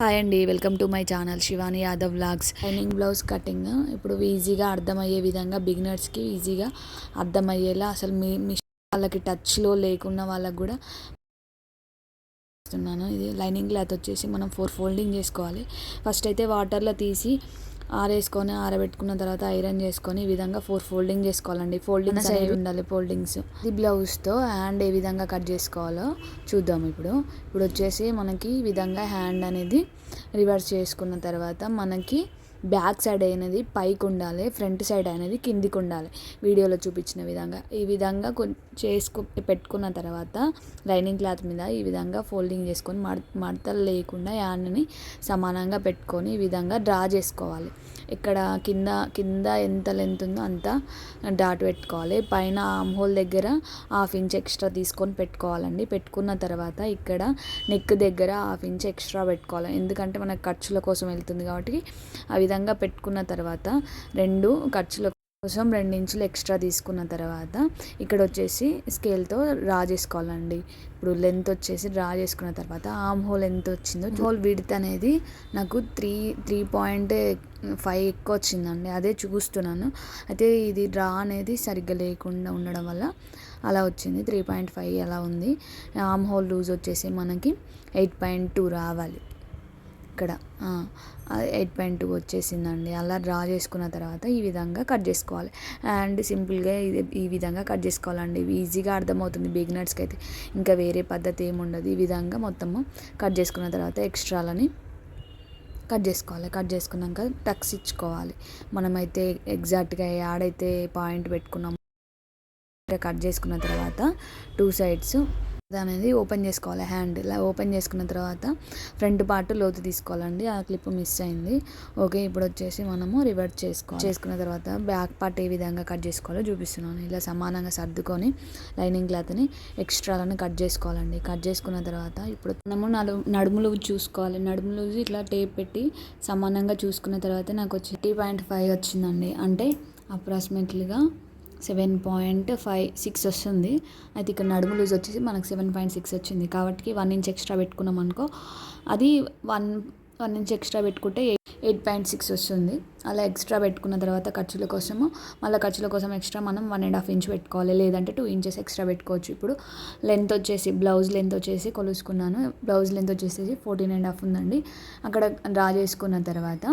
Hi అండి welcome to my channel Shivani Yadav vlogs. Lining blouse cutting ఇప్పుడు ఈజీగా అర్థమయ్యే విధంగా బిగినర్స్కి ఈజీగా అర్థమయ్యేలా అసలు మీ వాళ్ళకి టచ్లో లేకున్న వాళ్ళకి కూడా ఇస్తున్నాను ఇది లైనింగ్ క్లాత్ వచ్చేసి మనం ఫోర్ ఫోల్డింగ్ చేసుకోవాలి. ఫస్ట్ అయితే వాటర్లో తీసి ఆరేసుకొని ఆరబెట్టుకున్న తర్వాత ఐరన్ చేసుకొని ఈ విధంగా ఫోర్ ఫోల్డింగ్ చేసుకోవాలండి. ఫోల్డింగ్ సైడ్ ఉండాలి ఫోల్డింగ్స్. ఈ బ్లౌజ్తో హ్యాండ్ ఏ విధంగా కట్ చేసుకోవాలో చూద్దాం ఇప్పుడు. ఇప్పుడు వచ్చేసి మనకి ఈ విధంగా హ్యాండ్ అనేది రివర్స్ చేసుకున్న తర్వాత మనకి బ్యాక్ సైడ్ అనేది పైకి ఉండాలి ఫ్రంట్ సైడ్ అనేది కిందికి ఉండాలి. వీడియోలో చూపించిన విధంగా. ఈ విధంగా చేసుకు పెట్టుకున్న తర్వాత లైనింగ్ క్లాత్ మీద ఈ విధంగా ఫోల్డింగ్ చేసుకొని మడ మడతలు లేకుండా హ్యాండ్ని సమానంగా పెట్టుకొని ఈ విధంగా డ్రా చేసుకోవాలి. ఇక్కడ కింద కింద ఎంత లెంత్ ఉందో అంత డాట్ పెట్టుకోవాలి. పైన ఆమ్ హోల్ దగ్గర హాఫ్ ఇంచ్ ఎక్స్ట్రా తీసుకొని పెట్టుకోవాలండి. పెట్టుకున్న తర్వాత ఇక్కడ నెక్ దగ్గర హాఫ్ ఇంచ్ ఎక్స్ట్రా పెట్టుకోవాలి. ఎందుకంటే మనకు ఖర్చుల కోసం వెళ్తుంది కాబట్టి అవి విధంగా పెట్టుకున్న తర్వాత రెండు ఖర్చుల కోసం రెండు ఇంచులు ఎక్స్ట్రా తీసుకున్న తర్వాత ఇక్కడ వచ్చేసి స్కేల్తో డ్రా చేసుకోవాలండి. ఇప్పుడు లెంత్ వచ్చేసి డ్రా చేసుకున్న తర్వాత ఆమ్ హోల్ ఎంత వచ్చిందో హోల్ విడ్త్ అనేది నాకు త్రీ త్రీ పాయింట్ ఫైవ్ ఎక్కువ వచ్చిందండి. అదే చూస్తున్నాను. అయితే ఇది డ్రా అనేది సరిగ్గా లేకుండా ఉండడం వల్ల అలా వచ్చింది. త్రీ పాయింట్ ఫైవ్ అలా ఉంది. ఆమ్ హోల్ లూజ్ వచ్చేసి మనకి ఎయిట్ పాయింట్ టూ రావాలి. ఇక్కడ. ఎయిట్ పాయింట్ టూ వచ్చేసిందండి. అలా డ్రా చేసుకున్న తర్వాత ఈ విధంగా కట్ చేసుకోవాలి. అండ్ సింపుల్గా ఇది ఈ విధంగా కట్ చేసుకోవాలండి. ఈజీగా అర్థమవుతుంది బిగినర్స్కి అయితే. ఇంకా వేరే పద్ధతి ఏముండదు. ఈ విధంగా మొత్తము కట్ చేసుకున్న తర్వాత ఎక్స్ట్రాలని కట్ చేసుకోవాలి. కట్ చేసుకున్నాక టక్స్ ఇచ్చుకోవాలి. మనమైతే ఎగ్జాక్ట్గా ఆడైతే పాయింట్ పెట్టుకున్నాము కట్ చేసుకున్న తర్వాత టూ సైడ్స్ అనేది ఓపెన్ చేసుకోవాలి హ్యాండ్. ఇలా ఓపెన్ చేసుకున్న తర్వాత ఫ్రంట్ పార్ట్ లోతు తీసుకోవాలండి. ఆ క్లిప్ మిస్ అయింది. ఓకే ఇప్పుడు వచ్చేసి మనము రివర్ట్ చేసుకోవాలి. చేసుకున్న తర్వాత బ్యాక్ పార్ట్ ఏ విధంగా కట్ చేసుకోవాలో చూపిస్తున్నాను. ఇలా సమానంగా సర్దుకొని లైనింగ్ క్లాత్ని ఎక్స్ట్రాలను కట్ చేసుకోవాలండి. కట్ చేసుకున్న తర్వాత ఇప్పుడు మనము నడు నడుములు చూసుకోవాలి. నడుములు ఇట్లా టేప్ పెట్టి సమానంగా చూసుకున్న తర్వాత నాకు వచ్చి టీ పాయింట్ ఫైవ్ వచ్చిందండి. అంటే అప్రాక్సిమేట్లీగా సెవెన్ పాయింట్ ఫైవ్ సిక్స్ వస్తుంది. అయితే ఇక్కడ నడుము లూజ్ వచ్చేసి మనకు సెవెన్ పాయింట్ సిక్స్ వచ్చింది. కాబట్టి వన్ ఇంచ్ ఎక్స్ట్రా పెట్టుకున్నాం అనుకో అది వన్ వన్ ఇంచ్ ఎక్స్ట్రా పెట్టుకుంటే ఎయిట్ పాయింట్ సిక్స్ వస్తుంది. అలా ఎక్స్ట్రా పెట్టుకున్న తర్వాత ఖర్చుల కోసము మళ్ళీ ఖర్చుల కోసం ఎక్స్ట్రా మనం వన్ అండ్ హాఫ్ ఇంచ్ పెట్టుకోవాలి. లేదంటే టూ ఇంచెస్ ఎక్స్ట్రా పెట్టుకోవచ్చు. ఇప్పుడు లెంత్ వచ్చేసి బ్లౌజ్ లెంత్ వచ్చేసి కొలుసుకున్నాను. బ్లౌజ్ లెంత్ వచ్చేసి ఫోర్టీన్ అండ్ హాఫ్ ఉందండి. అక్కడ డ్రా చేసుకున్న తర్వాత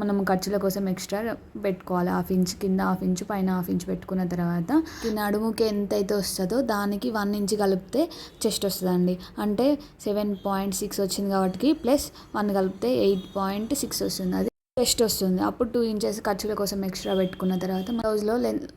మనం ఖర్చుల కోసం ఎక్స్ట్రా పెట్టుకోవాలి. హాఫ్ ఇంచ్ కింద హాఫ్ ఇంచ్ పైన హాఫ్ ఇంచ్ పెట్టుకున్న తర్వాత నడుముకి ఎంతైతే వస్తుందో దానికి వన్ ఇంచ్ కలిపితే చెస్ట్ వస్తుందండి. అంటే సెవెన్ పాయింట్ సిక్స్ వచ్చింది కాబట్టి ప్లస్ వన్ కలిపితే ఎయిట్ పాయింట్ సిక్స్ వస్తుంది. అది టెస్ట్ వస్తుంది. అప్పుడు టూ ఇంచెస్ ఖర్చుల కోసం ఎక్స్ట్రా పెట్టుకున్న తర్వాత బ్లౌజ్లో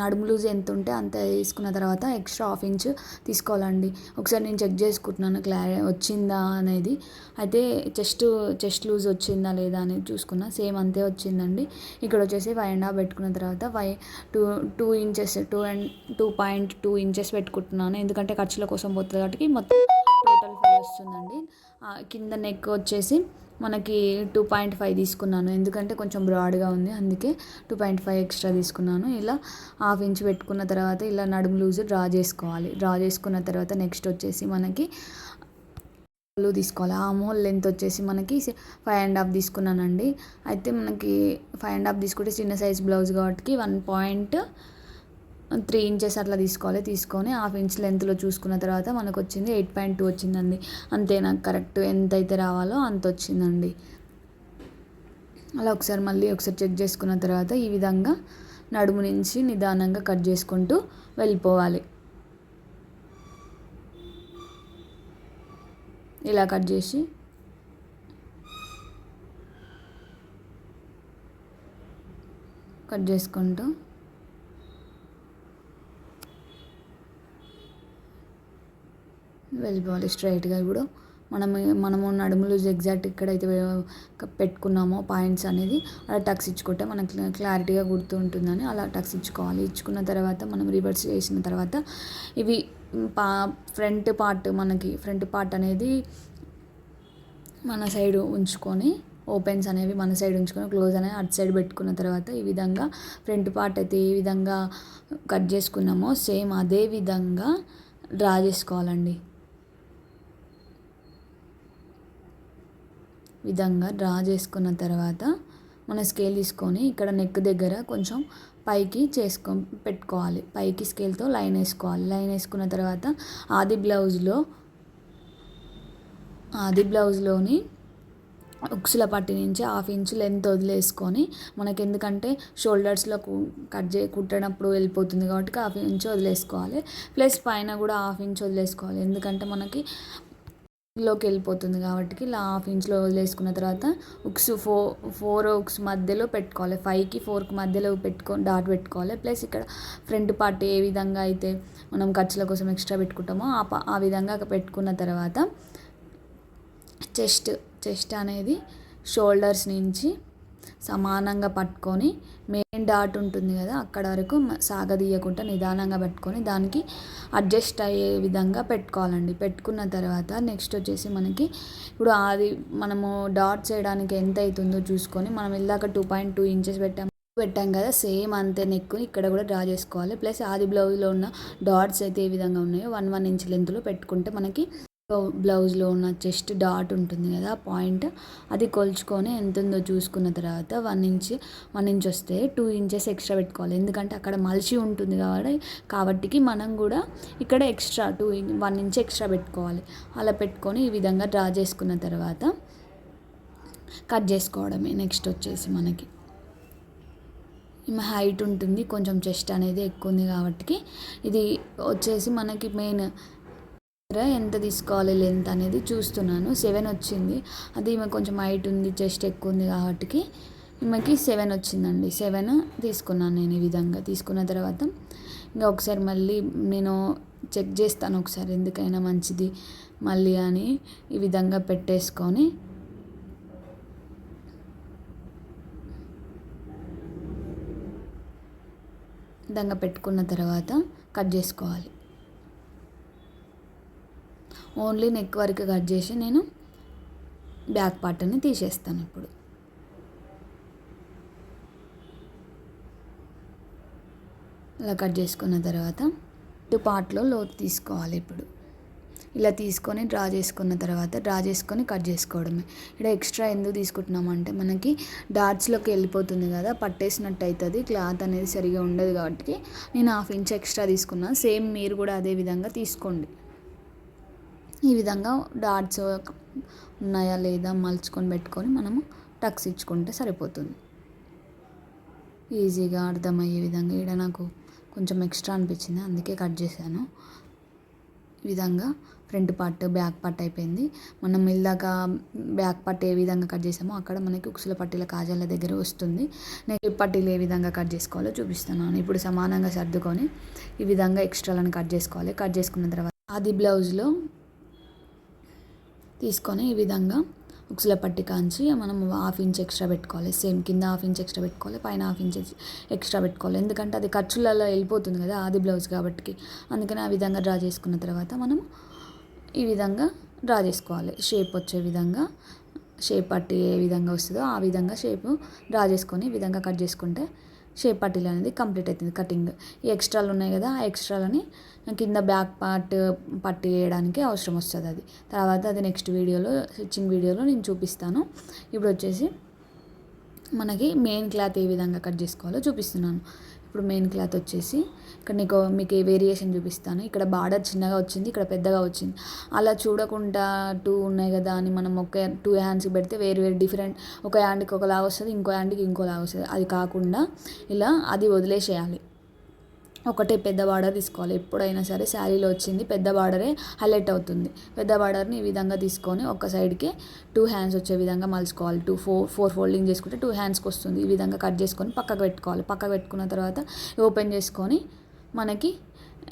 నడుము లూజ్ ఎంత ఉంటే అంత తీసుకున్న తర్వాత ఎక్స్ట్రా హాఫ్ ఇంచ్ తీసుకోవాలండి. ఒకసారి నేను చెక్ చేసుకుంటున్నాను క్లారి వచ్చిందా అనేది. అయితే చెస్ట్ చెస్ట్ లూజ్ వచ్చిందా లేదా అనేది చూసుకున్నా. సేమ్ అంతే వచ్చిందండి. ఇక్కడ వచ్చేసి ఫైవ్ అండ్ హాఫ్ పెట్టుకున్న తర్వాత five two two inches two and two point two inches పెట్టుకుంటున్నాను. ఎందుకంటే ఖర్చుల కోసం పోతుంది కాబట్టి మొత్తం టోటల్ ఫైవ్ వస్తుందండి. కింద నెక్ వచ్చేసి మనకి టూ పాయింట్ ఫైవ్ తీసుకున్నాను. ఎందుకంటే కొంచెం బ్రాడ్గా ఉంది. అందుకే టూ పాయింట్ ఫైవ్ ఎక్స్ట్రా తీసుకున్నాను. ఇలా హాఫ్ ఇంచ్ పెట్టుకున్న తర్వాత ఇలా నడుము లూజ్ డ్రా చేసుకోవాలి. డ్రా చేసుకున్న తర్వాత నెక్స్ట్ వచ్చేసి మనకి తీసుకోవాలి. ఆ హోల్ లెంత్ వచ్చేసి మనకి ఫైవ్ అండ్ హాఫ్ తీసుకున్నానండి. అయితే మనకి ఫైవ్ అండ్ హాఫ్ తీసుకుంటే చిన్న సైజ్ బ్లౌజ్ కాబట్టి వన్ పాయింట్ త్రీ ఇంచెస్ అట్లా తీసుకోవాలి. తీసుకొని హాఫ్ ఇంచ్ లెంత్లో చూసుకున్న తర్వాత మనకు వచ్చింది ఎయిట్ పాయింట్ టూ వచ్చిందండి. అంతే నాకు కరెక్ట్ ఎంత అయితే రావాలో అంత వచ్చిందండి అలా ఒకసారి మళ్ళీ ఒకసారి చెక్ చేసుకున్న తర్వాత ఈ విధంగా నడుము నుంచి నిదానంగా కట్ చేసుకుంటూ వెళ్ళిపోవాలి. ఇలా కట్ చేసి కట్ చేసుకుంటూ వెళ్ళిపోవాలి స్ట్రైట్గా ఇప్పుడు. మనం మనము నడుములు ఎగ్జాక్ట్ ఎక్కడైతే పెట్టుకున్నామో పాయింట్స్ అనేది అలా టక్స్ ఇచ్చుకుంటే మనకి క్లారిటీగా గుర్తు ఉంటుందని అలా టక్స్ ఇచ్చుకోవాలి. ఇచ్చుకున్న తర్వాత మనం రివర్స్ చేసిన తర్వాత ఇవి పా ఫ్రంట్ పార్ట్ మనకి ఫ్రంట్ పార్ట్ అనేది మన సైడ్ ఉంచుకొని ఓపెన్స్ అనేవి మన సైడ్ ఉంచుకొని క్లోజ్ అనేది అటు సైడ్ పెట్టుకున్న తర్వాత ఈ విధంగా ఫ్రంట్ పార్ట్ అయితే ఏ విధంగా కట్ చేసుకున్నామో సేమ్ అదే విధంగా డ్రా చేసుకోవాలండి. విధంగా డ్రా చేసుకున్న తర్వాత మన స్కేల్ తీసుకొని ఇక్కడ నెక్ దగ్గర కొంచెం పైకి చేసుకో పెట్టుకోవాలి. పైకి స్కేల్తో లైన్ వేసుకోవాలి. లైన్ వేసుకున్న తర్వాత ఆది బ్లౌజ్లో ఆది బ్లౌజ్లోని ఉక్సుల పట్టి నుంచి హాఫ్ ఇంచ్ లెంత్ వదిలేసుకొని మనకి ఎందుకంటే షోల్డర్స్లో కట్ చే కుట్టనప్పుడు వెళ్ళిపోతుంది కాబట్టి హాఫ్ ఇంచ్ వదిలేసుకోవాలి. ప్లస్ పైన కూడా హాఫ్ ఇంచ్ వదిలేసుకోవాలి. ఎందుకంటే మనకి లోకి వెళ్ళిపోతుంది కాబట్టి ఇలా హాఫ్ ఇంచ్లో వదిలేసుకున్న తర్వాత ఉక్స్ ఫో ఫోర్ ఉక్స్ మధ్యలో పెట్టుకోవాలి. ఫైవ్కి ఫోర్కి మధ్యలో పెట్టుకొని డాట్ పెట్టుకోవాలి. ప్లస్ ఇక్కడ ఫ్రంట్ పార్ట్ ఏ విధంగా అయితే మనం ఖర్చుల కోసం ఎక్స్ట్రా పెట్టుకుంటామో ఆ ఆ విధంగా పెట్టుకున్న తర్వాత చెస్ట్ చెస్ట్ అనేది షోల్డర్స్ నుంచి సమానంగా పట్టుకొని మే డాట్ ఉంటుంది కదా అక్కడ వరకు సాగదీయకుండా నిదానంగా పెట్టుకొని దానికి అడ్జస్ట్ అయ్యే విధంగా పెట్టుకోవాలండి. పెట్టుకున్న తర్వాత నెక్స్ట్ వచ్చేసి మనకి ఇప్పుడు అది మనము డాట్ చేయడానికి ఎంత అవుతుందో చూసుకొని మనం ఇందాక టూ పాయింట్ టూ ఇంచెస్ పెట్టాము పెట్టాం కదా సేమ్ అంతే నెక్ ఇక్కడ కూడా డ్రా చేసుకోవాలి. ప్లస్ ఆది బ్లౌజ్లో ఉన్న డాట్స్ అయితే ఏ విధంగా ఉన్నాయో వన్ వన్ ఇంచ్ లెంత్లో పెట్టుకుంటే మనకి బ్లౌజ్లో ఉన్న చెస్ట్ డాట్ ఉంటుంది కదా పాయింట్ అది కొలుచుకొని ఎంత ఉందో చూసుకున్న తర్వాత వన్ ఇంచ్ వన్ ఇంచ్ వస్తే టూ ఇంచెస్ ఎక్స్ట్రా పెట్టుకోవాలి. ఎందుకంటే అక్కడ మలిచి ఉంటుంది కాబట్టి కాబట్టికి మనం కూడా ఇక్కడ extra two one inch extra పెట్టుకోవాలి. అలా పెట్టుకొని ఈ విధంగా డ్రా చేసుకున్న తర్వాత కట్ చేసుకోవడమే నెక్స్ట్ వచ్చేసి మనకి. ఈమె హైట్ ఉంటుంది కొంచెం చెస్ట్ అనేది ఎక్కువ ఉంది కాబట్టి ఇది వచ్చేసి మనకి మెయిన్ ఎంత తీసుకోవాలి లెంత్ అనేది చూస్తున్నాను. సెవెన్ వచ్చింది. అది ఈమె కొంచెం హైట్ ఉంది చెస్ట్ ఎక్కువ ఉంది కాబట్టి ఈమెకి సెవెన్ వచ్చిందండి. సెవెన్ తీసుకున్నాను నేను ఈ విధంగా. తీసుకున్న తర్వాత ఇంకా ఒకసారి మళ్ళీ నేను చెక్ చేస్తాను ఒకసారి ఎందుకైనా మంచిది మళ్ళీ అని ఈ విధంగా పెట్టేసుకొని విధంగా పెట్టుకున్న తర్వాత కట్ చేసుకోవాలి. ఓన్లీ నెక్ వరకు కట్ చేసి నేను బ్యాక్ పార్ట్ని తీసేస్తాను ఇప్పుడు. ఇలా కట్ చేసుకున్న తర్వాత ఇటు పార్ట్లో లోతు తీసుకోవాలి ఇప్పుడు. ఇలా తీసుకొని డ్రా చేసుకున్న తర్వాత డ్రా చేసుకొని కట్ చేసుకోవడమే. ఇక్కడ ఎక్స్ట్రా ఎందుకు తీసుకుంటున్నామంటే మనకి డాట్స్లోకి వెళ్ళిపోతుంది కదా పట్టేసినట్టు అవుతుంది క్లాత్ అనేది సరిగా ఉండదు కాబట్టి నేను హాఫ్ ఇంచ్ ఎక్స్ట్రా తీసుకున్నాను సేమ్ మీరు కూడా అదే విధంగా తీసుకోండి. ఈ విధంగా డాట్స్ ఉన్నాయా లేదా మలుచుకొని పెట్టుకొని మనము టక్స్ ఇచ్చుకుంటే సరిపోతుంది. ఈజీగా అర్థమయ్యే విధంగా ఇక్కడ నాకు కొంచెం ఎక్స్ట్రా అనిపించింది అందుకే కట్ చేశాను. ఈ విధంగా ఫ్రంట్ పార్ట్ బ్యాక్ పార్ట్ అయిపోయింది. మనం ఇందాక బ్యాక్ పార్ట్ ఏ విధంగా కట్ చేసామో అక్కడ మనకి ఉక్సుల పట్టీల కాజాల దగ్గర వస్తుంది. నేను పట్టీలు ఏ విధంగా కట్ చేసుకోవాలో చూపిస్తున్నాను. ఇప్పుడు సమానంగా సర్దుకొని ఈ విధంగా ఎక్స్ట్రాలను కట్ చేసుకోవాలి. కట్ చేసుకున్న తర్వాత అది బ్లౌజ్లో తీసుకొని ఈ విధంగా ఉక్సుల పట్టి కాంచి మనం హాఫ్ ఇంచ్ ఎక్స్ట్రా పెట్టుకోవాలి. సేమ్ కింద హాఫ్ ఇంచ్ ఎక్స్ట్రా పెట్టుకోవాలి. పైన హాఫ్ ఇంచ్ ఎక్స్ట్రా పెట్టుకోవాలి. ఎందుకంటే అది ఖర్చులలో వెళ్ళిపోతుంది కదా ఆది బ్లౌజ్ కాబట్టి అందుకని ఆ విధంగా డ్రా చేసుకున్న తర్వాత మనం ఈ విధంగా డ్రా చేసుకోవాలి. షేప్ వచ్చే విధంగా షేప్ పట్టి ఏ విధంగా వస్తుందో ఆ విధంగా షేప్ డ్రా చేసుకొని ఈ విధంగా కట్ చేసుకుంటే షేప్ పట్టీలు అనేది కంప్లీట్ అవుతుంది కటింగ్. ఈ ఎక్స్ట్రాలు ఉన్నాయి కదా ఆ ఎక్స్ట్రాలని కింద బ్యాక్ పార్ట్ పట్టి వేయడానికి అవసరం వస్తుంది అది. తర్వాత అది నెక్స్ట్ వీడియోలో స్టిచ్చింగ్ వీడియోలో నేను చూపిస్తాను. ఇప్పుడు వచ్చేసి మనకి మెయిన్ క్లాత్ ఏ విధంగా కట్ చేసుకోవాలో చూపిస్తున్నాను. ఇప్పుడు మెయిన్ క్లాత్ వచ్చేసి ఇక్కడ నీకు మీకు వేరియేషన్ చూపిస్తాను. ఇక్కడ బార్డర్ చిన్నగా వచ్చింది ఇక్కడ పెద్దగా వచ్చింది. అలా చూడకుండా టూ ఉన్నాయి కదా అని మనం ఒక టూ హ్యాండ్స్కి పెడితే వేరు వేరు డిఫరెంట్ ఒక హ్యాండ్కి ఒకలాగా వస్తుంది ఇంకో హ్యాండ్కి ఇంకోలాగా వస్తుంది. అది కాకుండా ఇలా అది వదిలేసేయాలి. ఒకటే పెద్ద బార్డర్ తీసుకోవాలి. ఎప్పుడైనా సరే శారీలో వచ్చింది పెద్ద బార్డరే హైలైట్ అవుతుంది. పెద్ద బార్డర్ని ఈ విధంగా తీసుకొని ఒక సైడ్కి టూ హ్యాండ్స్ వచ్చే విధంగా మలుచుకోవాలి. టూ ఫోర్ ఫోర్ ఫోల్డింగ్ చేసుకుంటే టూ హ్యాండ్స్కి వస్తుంది. ఈ విధంగా కట్ చేసుకొని పక్కకు పెట్టుకోవాలి. పక్కకు పెట్టుకున్న తర్వాత ఓపెన్ చేసుకొని మనకి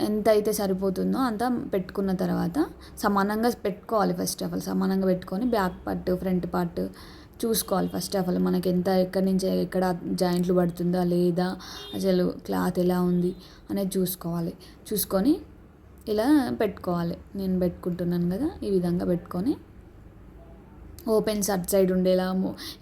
ఎంత అయితే సరిపోతుందో అంత పెట్టుకున్న తర్వాత సమానంగా పెట్టుకోవాలి ఫస్ట్ ఆఫ్ ఆల్ సమానంగా పెట్టుకొని బ్యాక్ పార్ట్ ఫ్రంట్ పార్ట్ చూసుకోవాలి ఫస్ట్ ఆఫ్ ఆల్ మనకి ఎంత ఎక్కడి నుంచి ఎక్కడ జాయింట్లు పడుతుందా లేదా అసలు క్లాత్ ఎలా ఉంది అనేది చూసుకోవాలి. చూసుకొని ఇలా పెట్టుకోవాలి. నేను పెట్టుకుంటున్నాను కదా ఈ విధంగా పెట్టుకొని ఓపెన్ సట్ సైడ్ ఉండేలా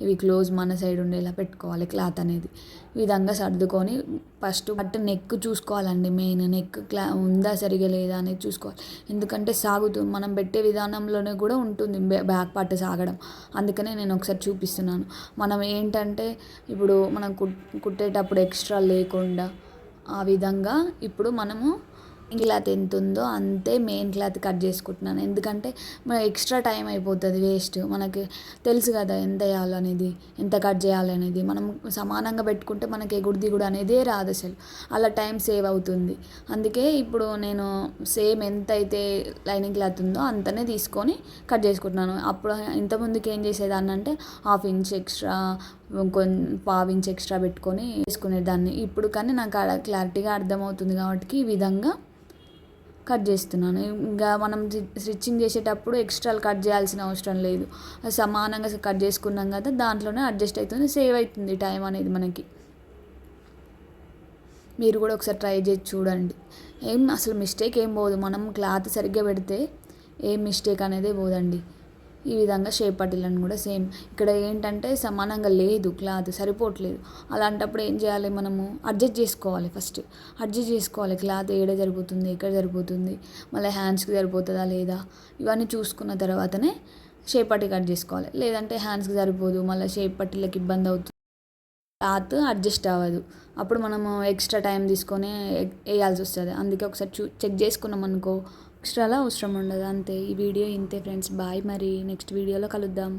ఇవి క్లోజ్ మన సైడ్ ఉండేలా పెట్టుకోవాలి క్లాత్ అనేది. విధంగా సర్దుకొని ఫస్ట్ బట్ నెక్ చూసుకోవాలండి మెయిన్. నెక్ క్లా ఉందా సరిగా లేదా అనేది చూసుకోవాలి. ఎందుకంటే సాగుతూ మనం పెట్టే విధానంలోనే కూడా ఉంటుంది బ్యాక్ పార్ట్ సాగడం. అందుకనే నేను ఒకసారి చూపిస్తున్నాను. మనం ఏంటంటే ఇప్పుడు మనం కుట్ కుట్టేటప్పుడు ఎక్స్ట్రా లేకుండా ఆ విధంగా ఇప్పుడు మనము క్లాత్ ఎంత ఉందో అంతే మెయిన్ క్లాత్ కట్ చేసుకుంటున్నాను. ఎందుకంటే మన ఎక్స్ట్రా టైం అయిపోతుంది వేస్ట్ మనకి తెలుసు కదా ఎంత వేయాలనేది ఎంత కట్ చేయాలనేది. మనం సమానంగా పెట్టుకుంటే మనకి ఎగుడు దిగుడు అనేది రాదు అసలు. అలా టైం సేవ్ అవుతుంది. అందుకే ఇప్పుడు నేను సేమ్ ఎంత అయితే లైనింగ్ క్లాత్ ఉందో అంతనే తీసుకొని కట్ చేసుకుంటున్నాను. అప్పుడు ఇంతకుముందుకు ఏం చేసేదాన్ని అంటే హాఫ్ ఇంచ్ ఎక్స్ట్రా కొన్ని పావు ఇంచ్ ఎక్స్ట్రా పెట్టుకొని వేసుకునేదాన్ని ఇప్పుడు కానీ నాకు అలా క్లారిటీగా అర్థమవుతుంది కాబట్టి ఈ విధంగా కట్ చేస్తున్నాను. ఇంకా మనం స్టిచ్చింగ్ చేసేటప్పుడు ఎక్స్ట్రాలు కట్ చేయాల్సిన అవసరం లేదు. సమానంగా కట్ చేసుకున్నాం కదా దాంట్లోనే అడ్జస్ట్ అవుతుంది సేవ్ అవుతుంది టైం అనేది మనకి. మీరు కూడా ఒకసారి ట్రై చేసి చూడండి. ఏం అసలు మిస్టేక్ ఏం పోదు. మనం క్లాత్ సరిగ్గా పెడితే ఏం మిస్టేక్ అనేది పోదండి. ఈ విధంగా షేప్ పట్టీలను కూడా సేమ్. ఇక్కడ ఏంటంటే సమానంగా లేదు క్లాత్ సరిపోవట్లేదు. అలాంటప్పుడు ఏం చేయాలి మనము? అడ్జస్ట్ చేసుకోవాలి ఫస్ట్. అడ్జస్ట్ చేసుకోవాలి. క్లాత్ ఏడ సరిపోతుంది ఎక్కడ సరిపోతుంది మళ్ళీ హ్యాండ్స్కి సరిపోతుందా లేదా? ఇవన్నీ చూసుకున్న తర్వాతనే షేప్ పట్టి కట్ చేసుకోవాలి. లేదంటే హ్యాండ్స్కి సరిపోదు మళ్ళీ షేప్ పట్టీలకు ఇబ్బంది అవుతుంది. క్లాత్ అడ్జస్ట్ అవ్వదు. అప్పుడు మనము ఎక్స్ట్రా టైం తీసుకొని వేయాల్సి వస్తుంది. అందుకే ఒకసారి చూ చెక్ చేసుకున్నాం అనుకో ఎక్స్ట్రాలా అవసరం ఉండదు అంతే. ఈ వీడియో ఇంతే ఫ్రెండ్స్. బాయ్ మరి. నెక్స్ట్ వీడియోలో కలుద్దాం.